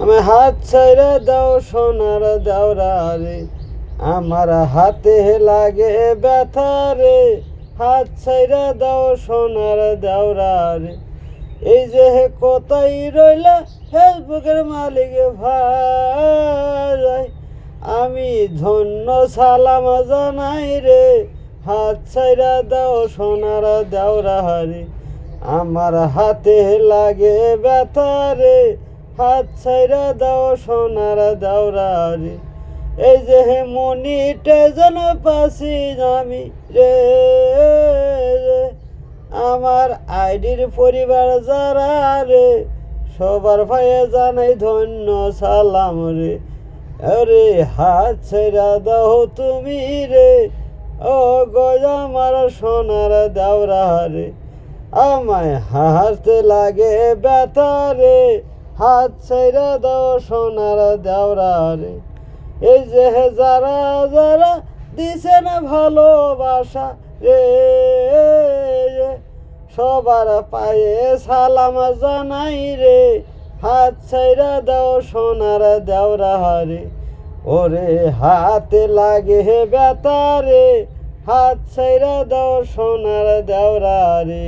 আমি হাত ছাইরা দাও, সোনার দাওরা রে। আমার হাতে লাগে ব্যথা রে। হাত ছাইরা দাও, সোনার দাওরা রে। এই যে হে কোথায় রইলা ফেসবুকের মালিক ভাই। আমি ধন্য সালাম জানাই রে। হাত ছাইরা দাও, সোনার দাওরা রে। আমার হাতে লাগে ব্যথা রে। হাত ছাইরা দাও, সোনার দাওরা রে। এই যে হে মনিটে যেন পাশি আমি রে। আমার আইডির পরিবার যারা রে, সবার ভাইয়ে জানাই ধন্য, সালাম রে। আরে হাত ছেড়া দাও তুমি রে ও গজ আমার সোনার দাওরা রে। আমায় হাসতে লাগে ব্যথা রে। হাত ছেড়া দাও সোনার দাওরা রে এই যে যারা যারা দিছে না ভালোবাসা রে, সবার পায়ে সালাম জানাই রে। হাত ছাইরা দাও সোনার দেওরা রে ওরে হাতে লাগে হে ব্যথা রে। হাত ছাইরা দাও সোনার দেওরা রে